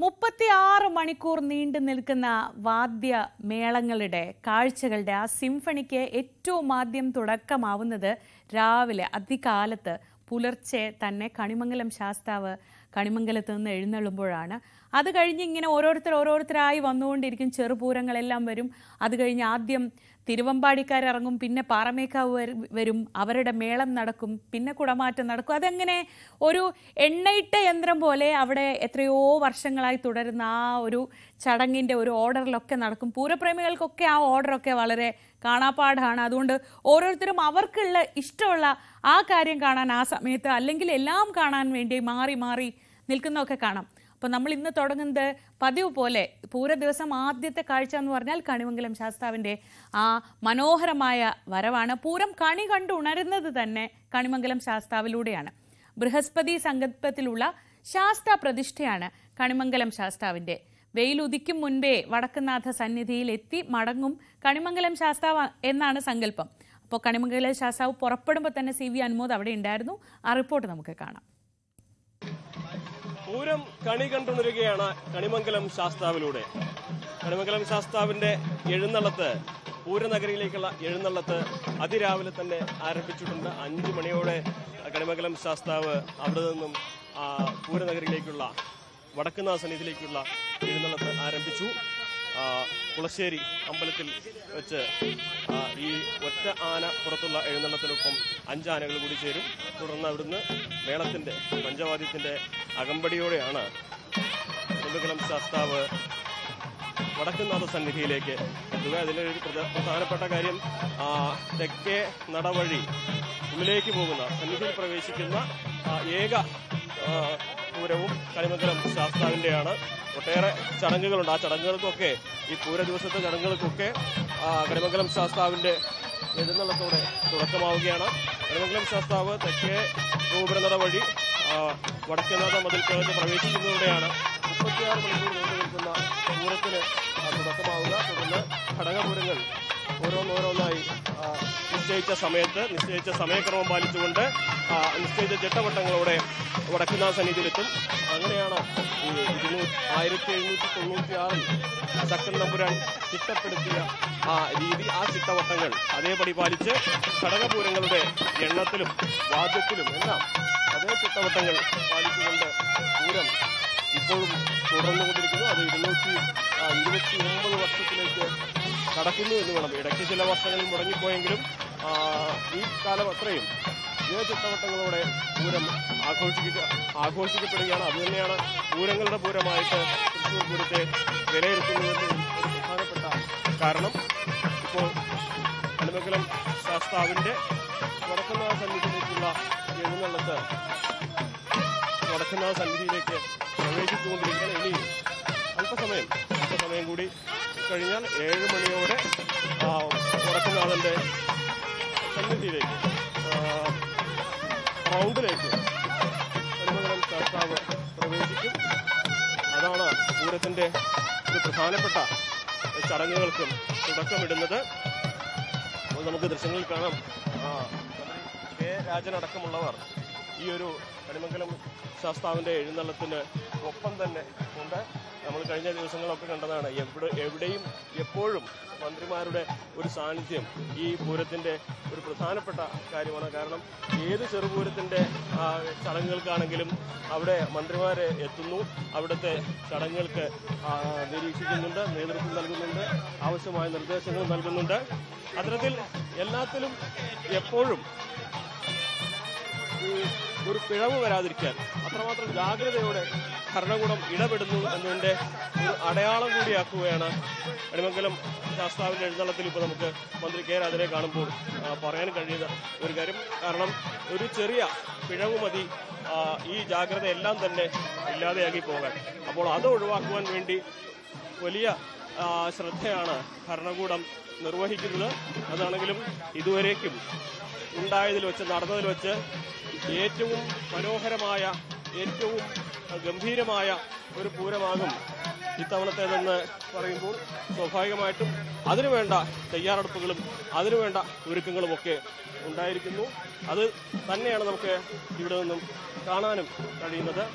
മുപ്പത്തിയാറ് മണിക്കൂർ നീണ്ടു നിൽക്കുന്ന വാദ്യ മേളങ്ങളുടെ കാഴ്ചകളുടെ ആ സിംഫണിക്ക് ഏറ്റവും ആദ്യം തുടക്കമാവുന്നത് രാവിലെ അതികാലത്ത് പുലർച്ചെ തന്നെ കണിമംഗലം ശാസ്താവ് കണിമംഗലത്ത് നിന്ന് എഴുന്നള്ളുമ്പോഴാണ്. അത് കഴിഞ്ഞ് ഇങ്ങനെ ഓരോരുത്തർ ഓരോരുത്തരായി വന്നുകൊണ്ടിരിക്കും. ചെറുപൂരങ്ങളെല്ലാം വരും. അത് കഴിഞ്ഞ് ആദ്യം തിരുവമ്പാടിക്കാരിറങ്ങും. പിന്നെ പാറമേക്കാവ് വരും അവരുടെ മേളം നടക്കും. പിന്നെ കുടമാറ്റം നടക്കും. അതെങ്ങനെ ഒരു എണ്ണയിട്ട യന്ത്രം പോലെ അവിടെ എത്രയോ വർഷങ്ങളായി തുടരുന്ന ആ ഒരു ചടങ്ങിന്റെ ഒരു ഓർഡറിലൊക്കെ നടക്കും. പൂരപ്രേമികൾക്കൊക്കെ ആ ഓർഡറൊക്കെ വളരെ കാണാപ്പാടാണ്. അതുകൊണ്ട് ഓരോരുത്തരും അവർക്കുള്ള ഇഷ്ടമുള്ള ആ കാര്യം കാണാൻ ആ സമയത്ത് അല്ലെങ്കിൽ എല്ലാം കാണാൻ വേണ്ടി മാറി മാറി നിൽക്കുന്നതൊക്കെ കാണാം. അപ്പോൾ നമ്മൾ ഇന്ന് തുടങ്ങുന്നത് പതിവ് പോലെ പൂര ദിവസം ആദ്യത്തെ കാഴ്ച എന്ന് പറഞ്ഞാൽ കണിമംഗലം ശാസ്താവിന്റെ ആ മനോഹരമായ വരവാണ്. പൂരം കണി കണ്ടു ഉണരുന്നത് തന്നെ കണിമംഗലം ശാസ്താവിലൂടെയാണ്. ബൃഹസ്പതി സങ്കല്പത്തിലുള്ള ശാസ്ത പ്രതിഷ്ഠയാണ് കണിമംഗലം ശാസ്താവിന്റെ വെയിലുദിക്കും മുൻപേ വടക്കുന്നാഥ സന്നിധിയിൽ എത്തി മടങ്ങും കണിമംഗലം ശാസ്താവ് എന്നാണ് സങ്കല്പം. അപ്പോൾ കണിമംഗലം ശാസ്താവ് പുറപ്പെടുമ്പോൾ തന്നെ സി വി അനുമോദ് അവിടെ ഉണ്ടായിരുന്നു. ആ റിപ്പോർട്ട് നമുക്ക് കാണാം. പൂരം കണി കണ്ടുണരുകയാണ് കണിമംഗലം ശാസ്താവിലൂടെ. കണിമംഗലം ശാസ്താവിന്റെ എഴുന്നള്ളത്ത് പൂരനഗരിയിലേക്കുള്ള എഴുന്നള്ളത്ത് അതിരാവിലെ തന്നെ ആരംഭിച്ചിട്ടുണ്ട്. അഞ്ചു മണിയോടെ കണിമംഗലം ശാസ്താവ് അവിടെ നിന്നും പൂരനഗരിയിലേക്കുള്ള വടക്കുന്നാഥ സന്നിധിയിലേക്കുള്ള എഴുന്നള്ളത്ത് ആരംഭിച്ചു. കുളശ്ശേരി അമ്പലത്തിൽ വെച്ച് ഈ ഒറ്റ ആന പുറത്തുള്ള എഴുന്നള്ളത്തിനൊപ്പം അഞ്ചാനകൾ കൂടി ചേരും. തുടർന്ന് അവിടുന്ന് മേളത്തിന്റെ പഞ്ചവാദ്യത്തിന്റെ അകമ്പടിയോടെയാണ് കുടുംബകലം ശാസ്താവ് വടക്കുന്നാഥ സന്നിധിയിലേക്ക് എത്തുക. ഒരു പ്രധ- പ്രധാനപ്പെട്ട കാര്യം തെക്കേ നടവഴി ഉള്ളിലേക്ക് പോകുന്ന സന്നിധിയിൽ പ്രവേശിക്കുന്ന ഏക പൂരവും കളിമംഗലം ശാസ്താവിന്റെയാണ്. ഒട്ടേറെ ചടങ്ങുകളുണ്ട്. ആ ചടങ്ങുകൾക്കൊക്കെ ഈ പൂര ദിവസത്തെ ചടങ്ങുകൾക്കൊക്കെ കളിമംഗലം ശാസ്താവിന്റെ എഴുന്നള്ളത്തോടെ തുടക്കമാവുകയാണ്. കളിമംഗലം ശാസ്താവ് തെക്കേ ഗോപുരനട വഴി ആ, മതിൽ കിഴക്ക് പ്രവേശിക്കുന്നതോടെയാണ് മുപ്പത്തിയാറ് മണിക്കൂർ നീണ്ടു നിൽക്കുന്ന പൂരത്തിന് തുടക്കമാവുക. തുടർന്ന് ഘടകപൂരങ്ങൾ ഓരോന്നോരോന്നായി നിശ്ചയിച്ച സമയത്ത് നിശ്ചയിച്ച സമയക്രമം പാലിച്ചുകൊണ്ട് നിശ്ചയിച്ച ചിട്ടവട്ടങ്ങളോടെ വടക്കുന്നാഥ സന്നിധിയിലെത്തും. അങ്ങനെയാണ് ആയിരത്തി എഴുന്നൂറ്റി തൊണ്ണൂറ്റി ആറിൽ ശക്തൻ ചിട്ടപ്പെടുത്തിയ ആ രീതി ആ ചിട്ടവട്ടങ്ങൾ അതേപടി പാലിച്ച് ഘടകപൂരങ്ങളുടെ എണ്ണത്തിലും വാദ്യത്തിലും എല്ലാം അതേ ചിട്ടവട്ടങ്ങൾ പാലിച്ചുകൊണ്ട് പൂരം ഇപ്പോഴും തുടർന്നുകൊണ്ടിരിക്കുന്നു. അത് ഇരുന്നൂറ്റി ഇരുപത്തി ഒമ്പത് വർഷത്തിലേക്ക് കടക്കുന്നു എന്ന് വേണം. ഇടയ്ക്ക് ചില വർഷങ്ങളിൽ മുടങ്ങിപ്പോയെങ്കിലും ഈ കാലം അത്രയും ഇതേ ചിട്ടവട്ടങ്ങളോടെ പൂരം ആഘോഷിക്കുക ആഘോഷിക്കപ്പെടുകയാണ്. അതുതന്നെയാണ് പൂരങ്ങളുടെ പൂരമായിട്ട് തൃശ്ശൂർ പൂരത്തെ വിലയിരുത്തുന്നതിന്റെ പ്രധാനപ്പെട്ട കാരണം. ഇപ്പോൾ കണിമംഗലം ശാസ്താവിന്റെ വടക്കുന്നാഥ സന്നിധിയിലേക്കുള്ള എഴുന്നള്ളത്ത് വടക്കുന്നാഥ സന്നിധിയിലേക്ക് പ്രവേശിച്ചുകൊണ്ടിരിക്കുകയാണ്. ഇനി അല്പസമയം അല്പസമയം കൂടി കഴിഞ്ഞാൽ ഏഴ് മണിയോടെ വടക്കുന്നാഥന്റെ സന്നിധിയിലേക്ക് റൗണ്ടിലേക്ക് കരിമംഗലം ശാസ്താവ് പ്രവേശിക്കും. അതാണ് പൂരത്തിന്റെ ഒരു പ്രധാനപ്പെട്ട ചടങ്ങുകൾക്കും തുടക്കമിടുന്നത്. അപ്പോൾ നമുക്ക് ദൃശ്യങ്ങളിൽ കാണാം. കെ രാജൻ അടക്കമുള്ളവർ ഈ ഒരു കരിമംഗലം ശാസ്താവിന്റെ എഴുന്നള്ളത്തിന് ഒപ്പം തന്നെ ഉണ്ട്. നമ്മൾ കഴിഞ്ഞ ദിവസങ്ങളൊക്കെ കണ്ടതാണ് എവിടെ എവിടെയും എപ്പോഴും മന്ത്രിമാരുടെ ഒരു സാന്നിധ്യം ഈ പൂരത്തിന്റെ ഒരു പ്രധാനപ്പെട്ട കാര്യമാണ്. കാരണം ഏത് ചെറുപൂരത്തിന്റെ ചടങ്ങുകൾക്കാണെങ്കിലും അവിടെ മന്ത്രിമാർ എത്തുന്നു. അവിടുത്തെ ചടങ്ങുകൾക്ക് നിരീക്ഷിക്കുന്നുണ്ട് നേതൃത്വം നൽകുന്നുണ്ട് ആവശ്യമായ നിർദ്ദേശങ്ങൾ നൽകുന്നുണ്ട്. അത്തരത്തിൽ എല്ലാത്തിലും എപ്പോഴും ഒരു പിഴവ് വരാതിരിക്കാൻ അത്രമാത്രം ജാഗ്രതയോടെ ഭരണകൂടം ഇടപെടുന്നു എന്നതിന്റെ ഒരു അടയാളം കൂടിയാക്കുകയാണ് അടിമംഗലം ശാസ്താവിന്റെ എഴുന്നള്ളത്തിൽ ഇപ്പോൾ നമുക്ക് മന്ത്രി കെ രാജനെ കാണുമ്പോൾ പറയാൻ കഴിയുന്ന ഒരു കാര്യം. കാരണം ഒരു ചെറിയ പിഴവ് മതി ഈ ജാഗ്രത എല്ലാം തന്നെ ഇല്ലാതെയാക്കി പോകാൻ. അപ്പോൾ അത് ഒഴിവാക്കുവാൻ വേണ്ടി വലിയ ശ്രദ്ധയാണ് ഭരണകൂടം നിർവഹിക്കുന്നത്. അതാണെങ്കിലും ഇതുവരേക്കും ഉണ്ടായതിൽ വെച്ച് നടന്നതിൽ വെച്ച് ഏറ്റവും മനോഹരമായ ഏറ്റവും ഗംഭീരമായ ഒരു പൂരമാകും ഇത്തവണത്തേതെന്ന് പറയുമ്പോൾ സ്വാഭാവികമായിട്ടും അതിനുവേണ്ട തയ്യാറെടുപ്പുകളും അതിനുവേണ്ട ഒരുക്കങ്ങളുമൊക്കെ ഉണ്ടായിരിക്കുന്നു. അത് തന്നെയാണ് നമുക്ക് ഇവിടെ നിന്നും കാണാനും കഴിയുന്നത്.